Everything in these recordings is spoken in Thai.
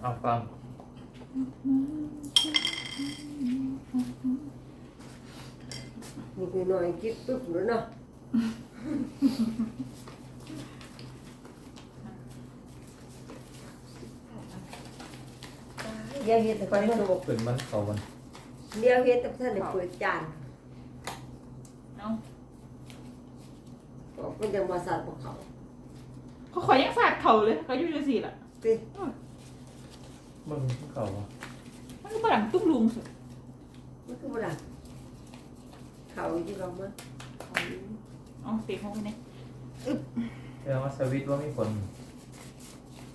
เอาฟังนี่คือหน่อยคิดปุ๊บแล้วเนาะเดี๋ยวเฮ็ดแต่ไปก่อนนี่เนาะก็บอกขึ้นมันเขามันเดี๋ยวเฮ็ดแต่ท่านได้เปิดจานเอาก็เป็นจังว่าสัตว์บ่เขา เขาขอยังสาดเขาเลย เขาอยู่จังสี่ล่ะ ติมึ งเขาวะมันก็บดังตุ้มลุงสุดมันคือบ่ล่ะเขาอยู่ที่เรามาเขาอยู่เอาเตะห้องไปเนี่ยแสดงว่าสวิตช์ว่ามีผล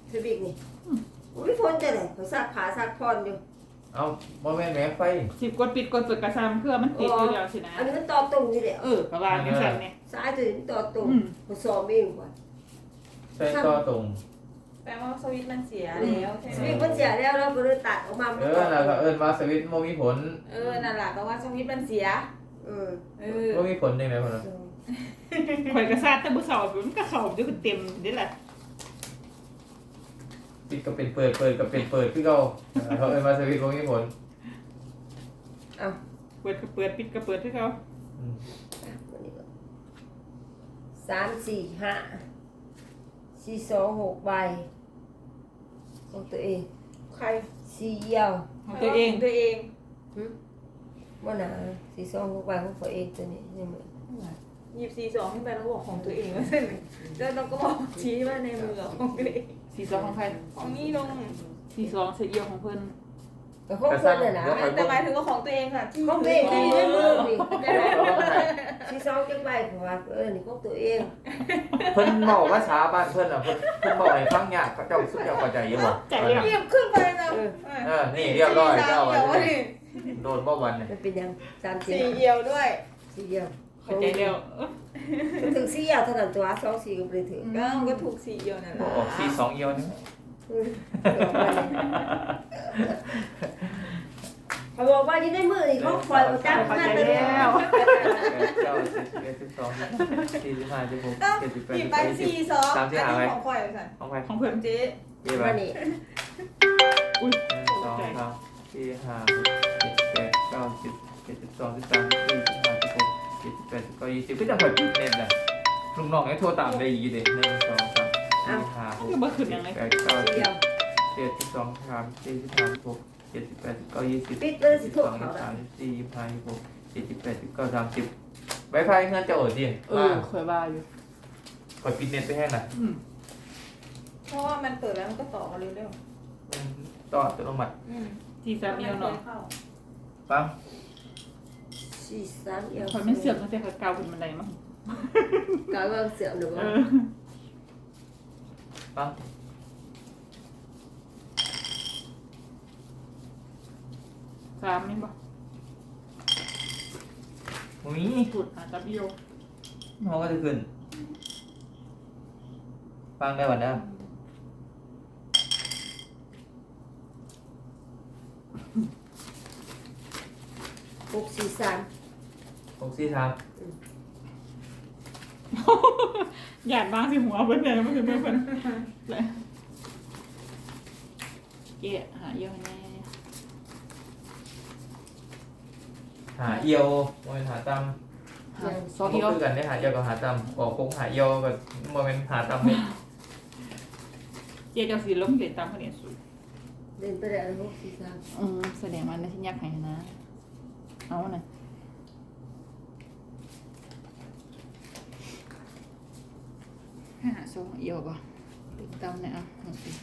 คือบิ๊กนี่อุ้ยฝนจะได้เขาซักผ้าซักพรอยู่ เอาบ่แม่นแหม่ไฟสิบกดปิดกดเปิดกระซามเพื่อมันติดอยู่แล้วสินะอันนี้มันตอบตรงนี่แหละเออกระบาลยังสั่นเนี่ยซ้ายตัวนี้มันตอบตรงอืม เขาสอบเองก่อนใส่ต่อตรง แปลว่าสวิตช์มันเสียแล้วใช่สไหม วิตช์มันเสียแล้วเราก็เลยตัดออกมาเออแล้วก็เอิ้นว่าสวิตช์บ่มีผลเออ นั่นแหละก็ว่าสวิตช์มันเสีย เออเออบ่มีผลจังได๋พุ่นน่ะข่อยกระซาดแต่บุษอบมันก็เข่าจะเต็มนี่แหละปิดก็เป็นเปิดเปิดก็เป็นเปิดคือเก่าเออเขาเอิ้นว่าสวิตช์บ่มีผลเอาเปิดก็เปิดปิดก็เปิดที่เขาอืมวันนี้ก็สามสี่ห้าสี่สองหกใบ ของตัวเองใครสี่เอี่ยวของตัวเองตัวเองว่าหนาสี่สองหกใบของตัวเองตัวนี้นี่เหมือนหยิบสี่สองขึ้นไปแล้วบอกของตัวเองว่าเส้นแล้วเราก็บอกชี้ว่าในมือของตัวเองสี่สองของใครของนี่ลงสี่สองเสียเอียวของเพิ่น แต่ของเพื่อนน่ะนะแต่หมายถึงว่าของตัวเองค่ะที่ของตัวเองที่ในมือนี่เอามาให้สี่สองจังใบเพราะว่าเออนี่ของตัวเองเพิ่นบอกภาษาบ้านเพิ่นน่ะเพิ่นเพิ่นบอกให้ฟังยากเขาเจ้าสุดเจ้าเข้าใจอยู่บ่ใจแล้วหยิบขึ้นไปนะเออนี่เรียบร้อยเจ้าเดี๋ยวว่านี่โดนบ่วันเนี่ยมันเป็นยังสามสี่สี่เอียวด้วยสี่เอี่ยวเข้าใจแล้วเอ้อถึงสี่เอี่ยวเท่านั้นตัวสองสี่ก็ไม่ได้ถือก็ก็ถูกสี่เอียวนั่นแหบ่ละออกสี่สองเอียวนี่อืม เดี๋ยวมาเลยเขาบอกว่าอยู่ในมือนี่เขาคอยมาจับเข้านั่นใจตัวเดียแล้วเก้าสิบเอ็ดสิบสองสี่สิบห้าสิบหกเจ็ดสิบแปดหยิสิบบไปสิบสี่สองสามอันที่นี้าไว้ของข่อยสันของใครของเพิ่อนเจ๊เยี่ยมมานี่หนึ่งสองสามสี่ห้าหกเจ็ดแปดเก้าสิบเจ็ดสิบสองสิบสามสิบสี่สิบห้าสิบหกเจ็ดสิบแปดสิบเก้ายี่สิบก็จะเปิดปิดเน็ตเลยลุงน้องให้โทรตามได้อีกเด็กหนึ่งสองสาม สี่ห้าหกก็บ่ขึ้นหยังเลยแปดเก้าสี่สิเอี่ยวบเจ็ดสิบสองสามสี่สิบห้าสิบหกเจ็ดสิบแปดสิบเก้ายี่สิบปิดเลยสิสิบทุสกองเขาสิบละสามสิบสี่ยี่สิบห้ายี่สิบหกเจ็ดสิบแปดสิบเก้าสามสิบไวไฟเงินจะโอดดิเออข่อยว่าอยู่กดปิดเน็ตไปแห้งน่ะอืมเพราะว่ามันเปิดแล้วมันก็ต่อเร็วมันต่ออัตโนมัติๆอืมสี่สามเอียวเนาะฟังสี่สามเอี่ยวข่อยไม่เสือกตั้งแต่ข่อยเก่าขึ้นบันไดมั้งกายว่าเสือหนูเอว่า อฟังสามนี่บ่มีสุดหาจับเอียวมันก็จะขึ้น ฟังได้วันนะหกสี่สามหกสี่สาม หยาดบ้างสิหัวเพิ่นเนี่ยมันคือเพิ่นเพิ่นเลยเจ๊หาเอียวแน่หาเอียวโมเมนหาตหาำสองเอียวคือกันได้หาเอียวกับหาตำบอกคงหาเอียวกับโมเมนหาตำนี่เจ๊เจ้าสีล้มเด็ดตามคะแนนสูงเดินไปได้หกสี่สามอืมแสดงว่าในที่ยักษ์ให้นะเอาหน่อย ห้าสองเอียวป่ะติดตามเนี่ยอะหนึ่งสี่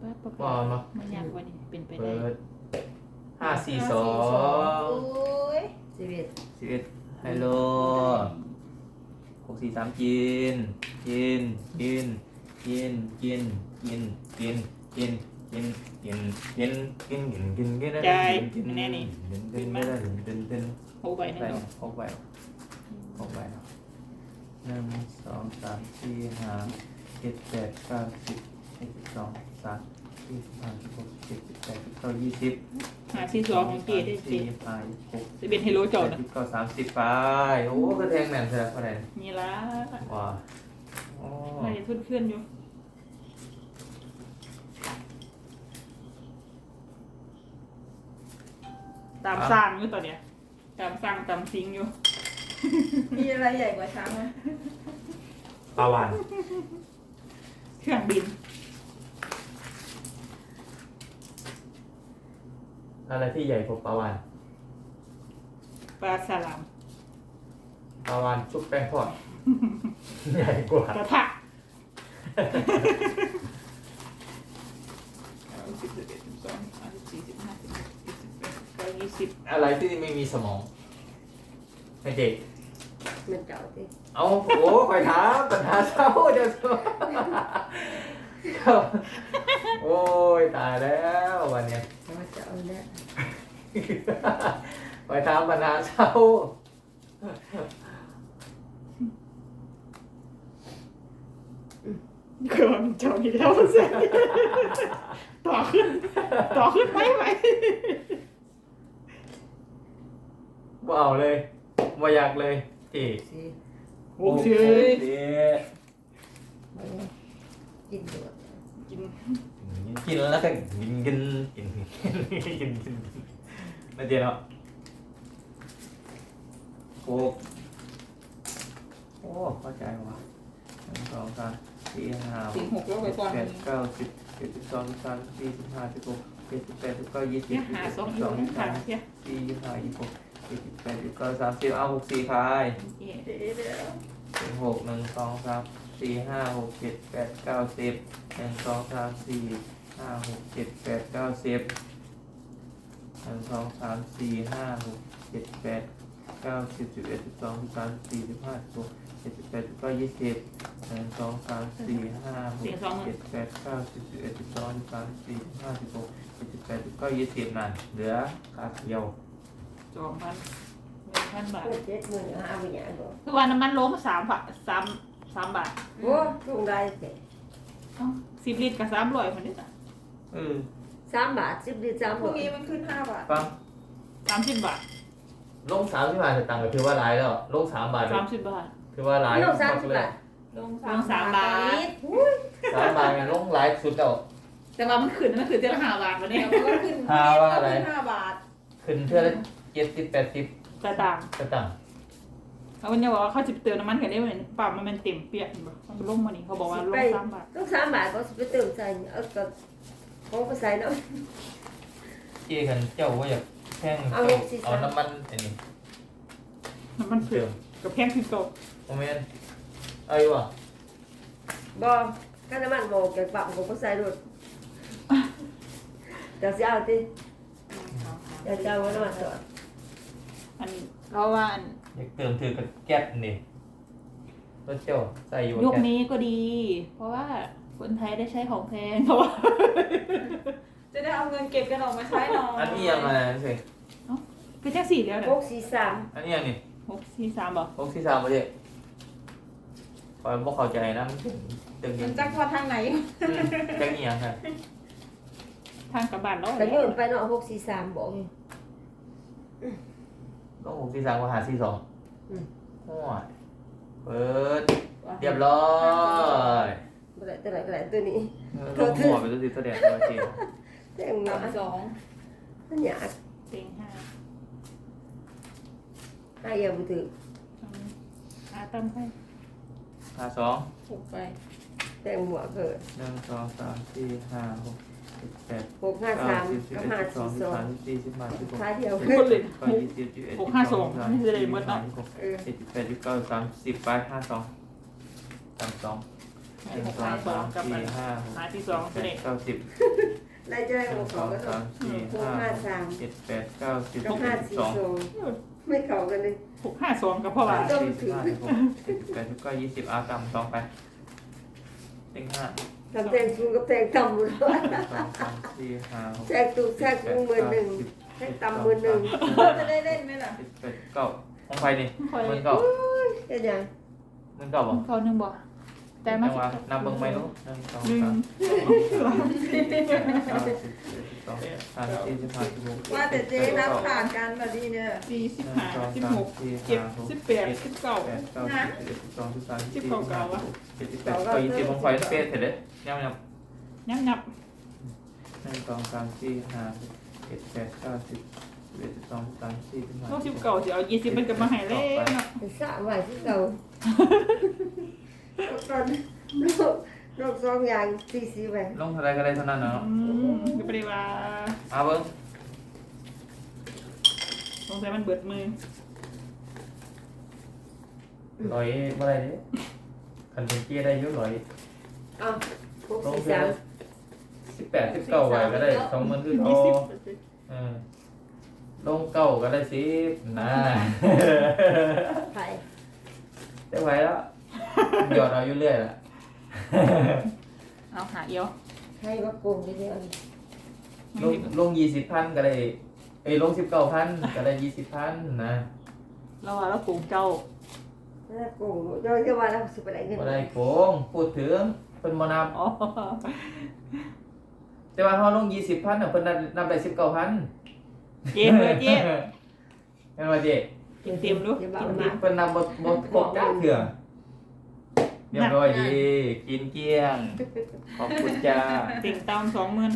ป้าปะบอลมามันยากกว่านี้เป็นไปเปิได้ดห้าสี่สองโอ้ยสิบเอ็ดสิบเอ็ดฮัลโหลหกสี่สามกินกินกินกินกินกินกินกินกินกินกินกินกินกินกินใจกินแน่นี่กินกินกินกินกินกินโอ้ใบหนึ่งใส่เนาะหกใบหกใบ เข้าไปเหนึ่งสองสามสี่ห้าเจ็ดแปดเก้าสิบเอ็ดสิบสองสามสี่ห้าหกเจ็ดสิบแปดสิบเก้ายี่สิบหาซีซัวของเกดได้สิสี่ไปหกสิบเอ็ดเฮโลโจทย์นะสิบเก้าสามสิบไปโอ้ก็แทงแหม่มเธอเท่าไหร่นี่ละว้าโอ้ไม่ได้ทุ่นเคลื่อนอยู่ตามสร้างอยู่ตอนเนี้ยตามสร้างตามซิงอยู่ มีอะไรใหญ่กว่าช้างไหมปลาวานเครื่องบิน อะไรที่ใหญ่กว่าปลาวานปลาสลาม ปลาวานชุบแป้งทอด ใหญ่กว่ากระทะสิบสิบเอ็ดสิบสองสิบสามสิบสี่สิบห้าสิบหกสิบเจ็ดสิบแปดสิบเก้ายี่สิบอะไรที่ไม่มีสมองให้เด็ก มันเก่าที่เอาโหคอยถามปัญหาเศร้าเดี๋ยวโอ้ยตายแล้ววันเนี้ยว่าจะเอาเนี่ยคอยถามปัญหาเศร้าเกินเจ้านี่แล้วเสร็จต่อขึ้น ต่อขึ้นไหมไหมบ่เอาเลยบ่อยากเลย จีสิหกสิบดีไม่กินด้วยกินกินแล้วก็กินกินกินกินกินกินไม่เดียวเนาะโคกโอ้เข้าใจว่ะหนึ่งสองสามสี่ห้าหสี่กหกแล้วไปก่อนแปดเก้าสิบเจ็ดสิบสองสิบสามสิบสี่สิบห้าสิบหกเจ็ดสิบแปดสิบเก้ายี่สิบเนี่ยยี่หาสิบสองสอองยู่ยี่สิบขาสามเพี้ยสี่ยี่สิบห้ายี่สิบหก ยี่สิบแปดยี่สิบเก้าสามสิบเอาหกสี่คายหนึ่งหกหนึ่งสองสามสี่ห้าหกเจ็ดแปดเก้าสิบหนึ่งสองสามสี่ห้าหกเจ็ดแปดเก้าสิบหนึ่งสองสามสี่ห้าหกเจ็ดแปดเก้าสิบสิบเอ็ดสิบสองสิบสามสี่สิบห้าสิบหกเจ็ดสิบแปดสิบเก้ายี่สิบหนึ่งสองสามสี่ห้าหกเจ็ดแปดเก้าสิบสิบเอ็ดสิบสองสิบสามสิบสี่สิบห้าสิบหกเจ็ดสิบแปดสิบเก้ายี่สิบนั่นเหลือขาเดียว สองพันหนึ่งพันบาทพูดเจ็ดหมื่นห้าไปอย่างบอกคือวันน้ำมันล้มสามบาทสามสามบาทโอ้ลงได้แต่เอ้าสิบลิตรกับสามร้อยคนนี้จ้ะเออสามบาทสิบหรือสามพรุ่บางทนี้มันขึ้นห้าบาทฟังสามสิบบาทลงสามสิบบาทจะตังค์ก็ถือว่าหลายแล้วลงสามบาทสามสิบบาท ถือว่าหลายลงสามสิบบาทลงลงสามบาท นิดสามบาทมันลงหลายสุดแล้ว แต่ว่ามันขึ้นมันขึ้นเท่าละห้าบาทวันนี้เดี๋ยวมันก็ขึ้นหาว่าอะไร ขึ้นห้าบาท ขึ้นเท่าละ เจ็ดสิบแปดสิบแต่ต่างกระตังแล้ววันนี้บอกว่าเขาจะไปเติมน้ำมันกันได้เหมือนปั๊มมันเป็นเต็มเปียกเห็นปะมันลงมานี่เขาบอกว่าลงสามบาทต้องสามบาทก็สิไปเติมใส่เอาก็ของไปใส่เนาะเจ๊กันเจ้าว่าอยากแท่งเอาเจ้าสิเอาน้ำมันอันนี้น้ำมันเผืเติอกมกับแพงคือโตะโมเมนเอาอยู่อะบ่ก็น้ำมันบ่แกงปักบ่ไปใส่ด้วยเดี๋ยวสิเอาติเดี๋ยวจะเอาน้ำมันก่อน อันเขาว่าอันอยากเติมถือกับแก๊สนี่รถเจ้าใส่อยู่ยุคแก๊สนี้ก็ดี เพราะว่าคนไทยได้ใช้ของแพงเพราะว่า จะได้เอาเงินเก็บกันออกมาใช้หน่อยอันนี้ยังไงสิคือแท็กซี่แล้วหเนี่ยกสี่สามอันนี้ยังนี่หกสี่สามบอกพวกที่สามมาดิคอยบอกเข้าใจนะมันถึงตึงมัยันงจักว่าทางไหนจังเงียงค่ะทางกลับบ้านแล้วแต่ยื่นไปเนาะหกสี่สามบอก อยู่ต้องหกที่สามกับหาที่สองอืม โอ้ยเปิดเรียบร้อยบ่ได้ตัวไหนก็ได้ตัวนี้ลงหัวไปตัวสิแสดงตัวจริงแต่งมาสามสองมันยากเต็งห้าให้อย่าบ่ถืออาตั้มให้หาสองหกไปแต่งหัวเกิดหนึ่งสองสามสี่ห้าหก เจ็ดแปดหกห้าเก้าสามสิบสิบกับเอ็ดห้าสิบสองสี่สิบสองสามสิบสี่สิบห้าสิบหกท้ายเดียวคนเลยก็ยี่สิบยี่สิบเอ็ดหกห้าสองยี่นี่สิบจะได้สี่หมดเนาะยี่สิบห้าเออยี่สิบแปดยี่สิบเก้าสามสิบไปห้าสองสามสองหนึ่งหกสอห้างสอสางมกับสี่ห้าหกหาที่สองจะได้เก้าสิบไล่จะได้หหนึ่กงสสอองงก็ต้อสางมสี่หกห้าห้าสามเจ็ดแปดเก้าสิบกับสิบห้าเอ็ดสิบสี่สองสองไม่เข้ากันเลย หกห้าสองกับพ่อว่าสามสี่สิบห้าสิบหกเจ็ดแปดสิบเก้ายี่สิบอาตำสองไปเต็งห้า ทำแต่งสูงกับแต่งต่ำหมดเลยหนึ่งสองสามสี่ห้าหกแทรกตูแทรกสูงหมื่นหนึ่งแทรกต่ำหมื่นหนึ่งจะได้เล่นไหมล่ะเจ็ดแปดเก้าของใครนี่คอยหมื่นเก้าเฮ็ดหยังหมื่นเก้าบ่เขาหนึ่งบอก แต่มาจังหวะนับเบิ่งไหมลูกหนึ่งสองหนึ่งสามสี่ห้าสิบเจ็ดสิบสองสามสี่สิบห้าสิบหกว่าแต่เจ๊นับผ่านกันแบบนี้เนี่ยสี่สิบห้าสิบหกเจ็ดสิบแปดสิบเก้าแปดเก้าสิบสิบเอ็ดสิบสองสิบสามสิบสี่สิสิบบเก้าห้าเก้าวะสิบหกเจ็ดสิบแปดเก้ายี่สิบของใครเป๊ะเสร็จเลยยังยังยับยับหนึ่งสองสามสี่ห้าหกเจ็ดแปดเก้าสิบสิบเอ็ดสิบสองสิบสามสิบสี่สิบห้าโลกสิบเก่าสิเอายี่สิบมันก็มาให้แล้วเนาะเป็นสระไว้ที่เก่า ตอนโลกโลกสองอย่างสี่สิบไปลงเท่าไรก็ได้เท่านั้นเนาะอืมก็ไปได้ว่าเอาเบิ้งสงสัยมันเบิดมือร้อยเมื่อไรเนี่ยคันเป็นเกียร์ได้อยุ่ร้อยเอาหกลงสี่เท่าสามสิบแปดสิบเก้าไว้ก็ได้สองหมื่นคือเอายี่สิบเออลงเก้าก็ได้สิบนะไผ่ได้ไหวแล้ว หยอดเอาอยู่เรื่อยล่ะเอาหาเอียวให้ว่าโกงไปเรื่อยลงลงยี่สิบพันก็ได้เอ้ยลงสิบเก้าพันก็ได้ยี่สิบพันนะเราว่าเราโกงเจ้าน่าโกงย้อยจะว่าเราสิบอะไรเงินบ่ได้โกงพูดถึงเพิ่นบ่นับอ๋อแต่ว่าเฮาลงยี่สิบพันน่ะเพิ่นนับนับได้สิบเก้าพันเจ๊เลยเจ๊แม่นว่าเจ๊กินเต็มดูอย่าบ้ากินมาเต็มเพิ่นนับบ่บ่ครบจักเทื่อ เรียบร้อยดี กินเกลี้ยง ขอบคุณจ้าเต็งตามสองหมื่น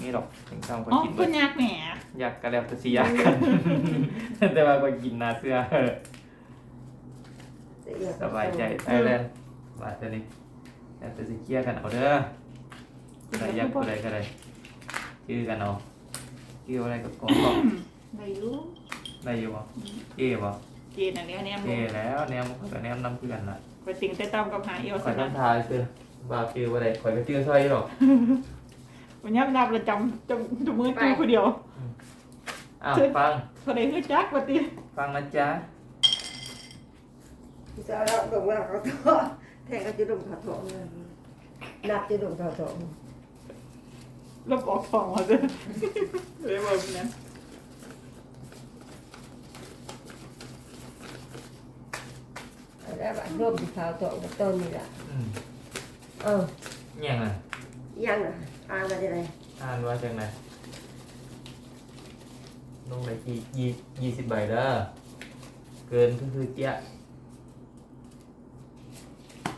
นี่ดอกถึงตามก็อ๋อกินเพิ่นยากแหมอยากก็แล้วแต่สิอยากกัน แต่ว่าก็กินนาเสื้อสบายใจไทยแลนด์ว่าแต่นี่แต่แต่สิเคลียร์กันเอาเด้อผู้ใดอยากผู้ใดก็ได้ชื่อกันเอาชื่ออะไรก็กองกองได้อยู่ได้อยู่บ่เอ๋บ่ เจนอันนี้เนี่ยเอ๋แล้วแนวมันก็แนวนำคือกันล่ะไปติงแต่ตามกับหาเอียวข่สอยนะทำทายคือบ่าวชื่อบ่ได้ข่อยก็ชื่อซอยอยู่หรอกวันนี้นับประจำจำจำมือจูคนเดียวอ้าวฟังเท่าไหร่คือจักปฏิฟังนะจ๊ะจะเราดงเราเขาทอแทงก็จะดงเขาทอนับจะดงเขาทอลบออกทองมาจ้ะเลยบอกนั้น แล้วแบบร่มที่เขาทอต้นนี่แหละอืมเออเงี้ยงอะยังอะอ่านมาได้ไรอ่านว่าจังไดลงไปกี่ยี่ยี่สิบใบเด้อเกินก็คือเจี๊ยะ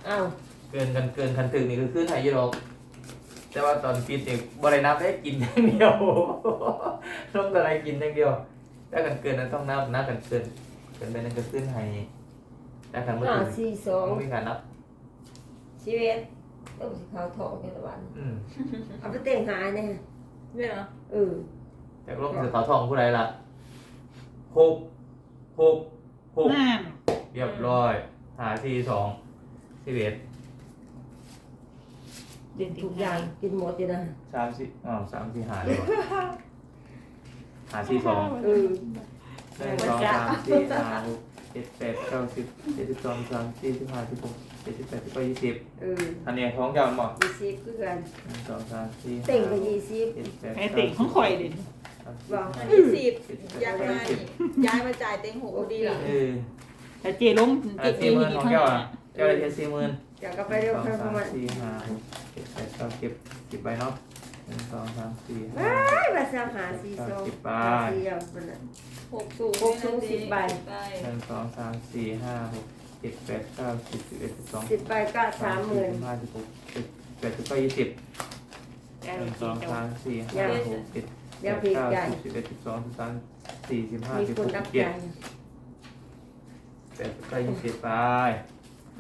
อ้าวเกินกันเกินคันถึงนี่คือขึ้นไทยอยี่หรอกแต่ว่าตอนปิดเนี่ยบรินับได้กินอย่างเดียวต้องอะไรกินอย่างเดียว ถ้ากันเกินนั้นต้องนับนับกันเกินเกินไปนั่นก็ขึ้นไทย ถ้ากันเมื่อห้าถึงสี่สองต้องมีการนับชีวิตร่มที่เขาทอกันตะวันอืมเอาไปเต่งหายเนี่ยเนี่ยเหรอเออจากลมสือขาวทองผู้ใดล่ะหกหกหกนั่นเรียบร้อย หาสี่สองสิบเอ็ดเด่นทุกอย่างกินหมดอยู่นะสามสี่อ๋อสามสี่หาเลยวะหาสี่สองเออหนึ่งสองสามสี่ห้าหกเจ็ดแปดเก้าสิบเจ็ดสิบสองสามสี่สิบห้าสิบหกเจ็ดสิบแปดสิบเก้ายี่สิบเอออันนี้ท้องยาวมั้งยี่สิบคือกันหนึ่งสองสามสี่เต่งไปยี่สิบเจ็ดแปดไอ้เต็งของข่อยเด่นบอกอันนี้สิบย้ายมานี่ย้ายมาจ่ายเต็งหกพอดีเหรอเออแต่เจลงอันเจสี่หมื่นดีของข้างแก้วหอะน้าแก้วอะไรแค่สี่หมื่นจากก็ไปหนึ่เร็งวสองเพิ่มสามมาสี่ห้าหกเจ็ดแปดเก้าสิบสิบใบเนาะ หนึ่งสองสามสี่ห้าไอ้ภาษาหาสี่สองสี่ยาวคนละหกสูงหกสูงสิบใบ ใบหนึ่งสองสามสี่ห้าหกเจ็ดแปดเก้าสิบสิบเอ็ดสิบสองสิบใบก็สามหมื่นสิบห้าสิบหกสิบแปดสิบเก้ายี่สิบแต่หนึ่งสเจองเจ้าสามสี่ห้าหกเจ็ดแปยังดผิดเก้าใจสิบสิบเอ็ดสิบสองสิบสามสี่สิบห้ามีสิบคหนกรัสิบบใจเจ็ดแปดสิบเก้ายี่สิบไป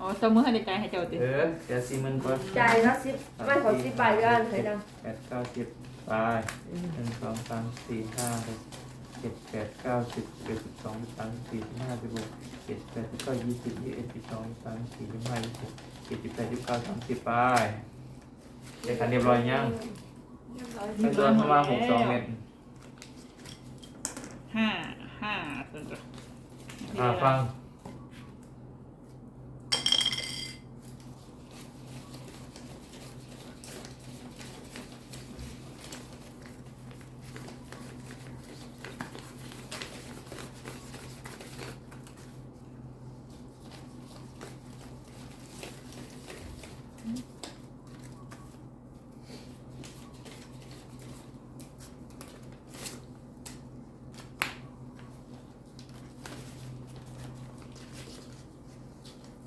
อ๋อเสมอให้ในใจให้เจ้าติเออเดี๋ยวสี่หมื่นก่อนใจละสิบไม่ขอสิบใบก็อันเคยนะแปดเก้าสิบไปหนึ่งสองสามสี่ห้าหกเจ็ดแปดเก้าสิบสิบเอ็ดสิบสองสิบสามสิบสี่สิบห้าสิบหกเจ็ดแปดสิบเก้ายี่สิบยี่สิบเอ็ดสิบสองสิบสามสิบสี่สิบห้ายี่สิบหกเจ็ดสิบแปดสิบเก้าสามสิบไปได้คันเรียบร้อยยังเป็นตัวประมาณหกสองเมตรห้าห้าส่วนตัวอ่าฟัง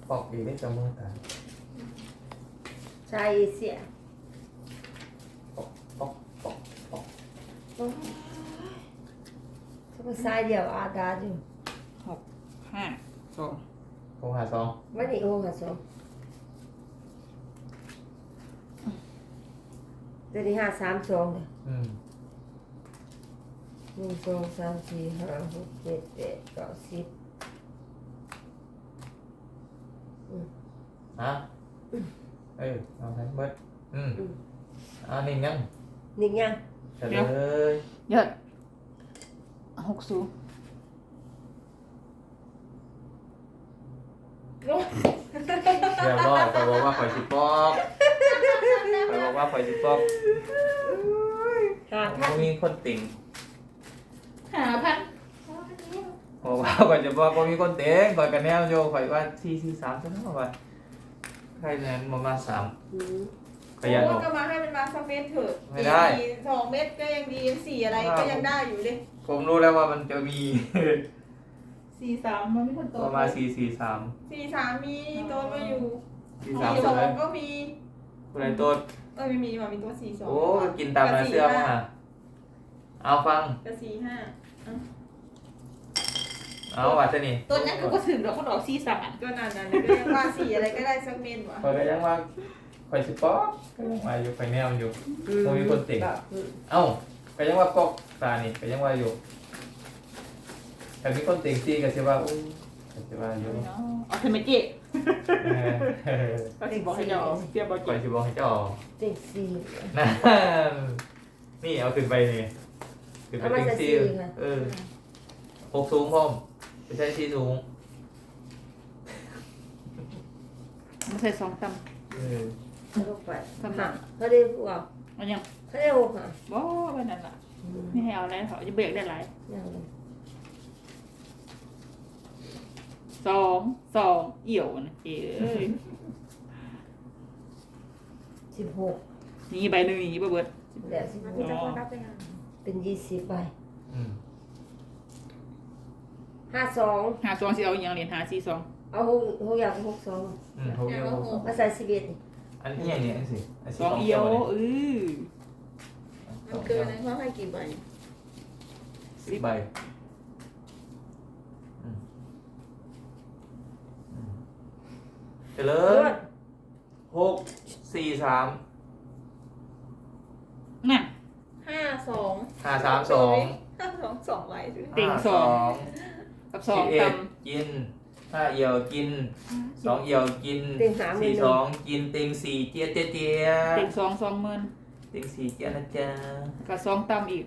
บอกดีได้จำมือกันใจเสียปอกปอกปอกปอกเขาก็ซ้ายเดียวอาดาอยู่หกห้าสองหกหาสองวันนี้โอ้ค่ะสองเดี๋ยวนี้ห้าสามสองเลยอืมหนึ่งสองสามสี่ห้าหกเจ็ดแปดเก้าสิบ ฮะเออเอาไปเบิดอืมเอ่านี่ยังนิ่งยังเฉลยเยอะหกสูงเดี๋ยวรอไปบอกว่าข่อยสิปอกไปบอกว่าข่อยสิปอกหาพับ่นมีคนติ่งหาพัน บอกว่าข่อยจะบอกบ่มีคนเตะข่อยกันแนวโยข่อยว่าสี่สี่สามซะเนาะว่าใครแนนมามาสามอืมขยันอโอ้อก ก็มาให้มันมาสักเม็ดเถอะไม่ได้ สี่สองเม็ดก็ยังดีสี่อะไรก็ยังได้อยู่เลยผมรู้แล้วว่ามันจะมี สี่สามมันไม่คนโตประมาณสี่สี่สามสี่สามมีโตัวมาอยู่สี่สี่สามสใช่องไหมก็มีคนไหนตัวเออไม่มีมามีตัวสี่สองโอ้กินตามมาเสื้อมาเอาฟังกับสี่ห้า เอาว่าจะนี่ตัวนั้นเขาก็ถึงเราก็ดอกสี่สามก็นานๆก็ยังว่าสี่อะไรก็ได้สักเม็ดวะข่อยก็ยังว่าข่อยสิปอกก็ยังว่าอยู่ข่อยแนวอยู่บ่มีคนติ่งก็คือเอ้าก็ยังว่าปอกตานี่ก็ยังว่าอยู่แต่มีคนติ่งซีก็สิว่าอู้ก็สิว่าอยู่เอาเทมเจเออเออก็สิบอกให้เจ้าเทียบบอกข่อยสิบอกให้เจ้าเต็งสี่นั่นนี่เอาขึ้นไปนี่ขึ้นไปติ่งซีเออหกสูงพร้อม ไม่ใช่ซีสูงไม่ใช่สองตเออลงไปำตำหนัหากเขาได้หัวมันยังเขาได้หกหาบ่วันนั้นล่ะอืมไม่ให้เอาอะไรเขาจะเบรกได้หลายยังเลยสองสองเอี่ยวนะเจ้เอ้ยสิบหกนี่ใบหนึ่งนี่บ่เบิดสิบแปดสิบหมันกจะมารับยังไงเป็นยี่สิบใบอืม ห้าสองหาสองสิเอาอหย่างเหรียญหาสี่สองเอาหกหกอย่างหกสองอืมหกเอียวหกสองมาใส่สิบเอ็ดนี่อันนี้อย่างนี้อันสินสองเอี่ยวเออมันเกินนะเขาให้กี่ใบสิบใบอืมอืมเจริญหกสี่สามน่ะ ห้าสองห้าสามสองห้าสองสองใบใช่ไหมติ่งห้าสอง กับสองสิบเอ็ตดกินห้าเอียวกินสองเอียวกินเต็งหาหมื่สี่นหสนึ่องงกินเต็งสี่เจี๊ยะเจี๊ยะเจี๊ยำติ่งะสองสองหมื่นเต็งสี่เจี๊ยะนะจ๊ะ กับสองตำอีก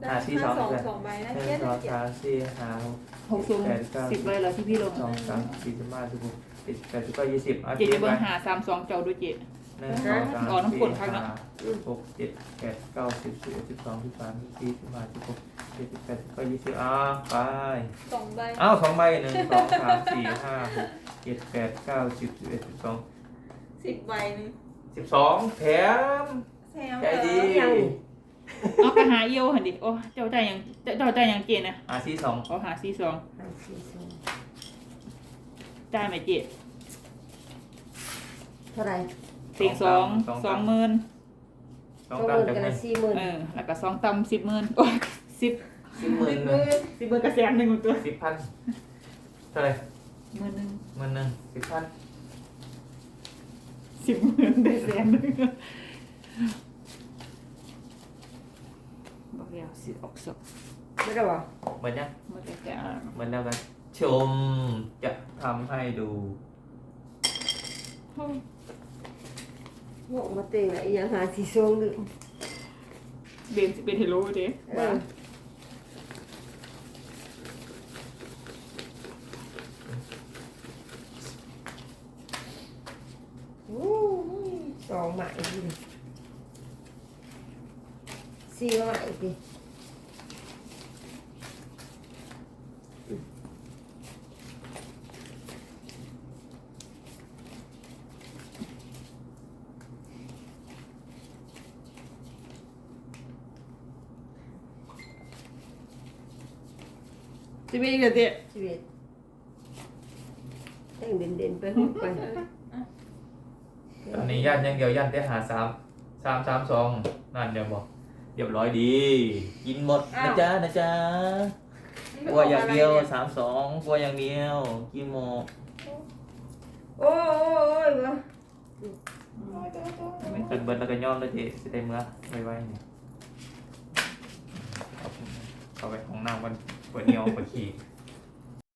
ได้อะสี่ห้าสอง สองเลยสองใบนะหนึ่เจ็งดสองเจ็ดสามสี่ห้าหก หกสูงแปดเก้า สิบใบเหรอที่พี่ลงสองสามสี่สิบห้าสิบหกเจ็ดสิบแปดสิบเก้ายี่สิบเอาเจ็ดเจ็จะดเบิ่ไปงหาสามสองเจ้าด้วยเจ็ด หนึ่งสองสามอ๋อน้ำกรดสี่ข้างหน้าห้าหกเจ็ดแปดเก้าสิบสิบเอ็ดสิบสองสิบสามสิบสี่สิบห้าสิบหกเจ็ดสิบแปดสิบเก้ายี่สิบอ่าไปสองใบเอ้าสองใบหนึ่งสองสามสี่ห้าหกเจ็ดแปดเก้าสิบสิบเอ็ดสิบสองสิบใบหนึงสิบสองแถมแซมใจดียังนี่เอาไปหาเอี่ยวหันดิโอ้เจ้าใจายยังเจ้าเจ้าใจายยังเจ็ดนะอาซีสองเอาหาสี่สองห้าสี่สองจ่ายไหมเจ็ดเท่าไหร่ ติ่งสองสองหมื่นสองสองหตามมื่นจากกันเงิละนสี่หมื่นเออแล้วก็สองตำสิบหมื่นโอ้ยสิบสิบหมื่นสิบหมืนึ่งอสิบหมื่นกระแสนหนึ่งตัวสิบพันเท่าไหร่หมื่นหนึ่งหมื่นหนึ่งสิบพันสิบหมื่นได้แสนหนึ่งบอกแล้วสิออกสอบไม่ได้หรอเหมือนยังเมื่อแต่แต่เหมือนแล้วกันชมจะทำให้ดู โง่มาเต็งอะอีหยังหาสี่สองหนึ่งเบนสิเป็นเฮโร่เด้เอว่าอโอ้ยสองหมายดิสี่หมายดิ สิเป็นอีกแล้วเด้ชีวิตแต่งเด่นๆไปหุบไปตอนนี้ย่านอยังเดียวย่านได้หาสามสามสามสองนั่นเดี๋ยวบอกเรียบร้อยดี กินหมดนะจ๊ะนะจ๊ะกลัวอย่างเดียวสามสองกลัวอย่างเดียว กินหมดโอ้ยโอ้ยโอ้ยวะเป็นเบิร์ดแล้วก็ย้อนเลยทีสิได้เมื่อไว้ไว้เนี่ยเอาเข้าไปของน้ำกัน ปวดเหนียวปวดขี้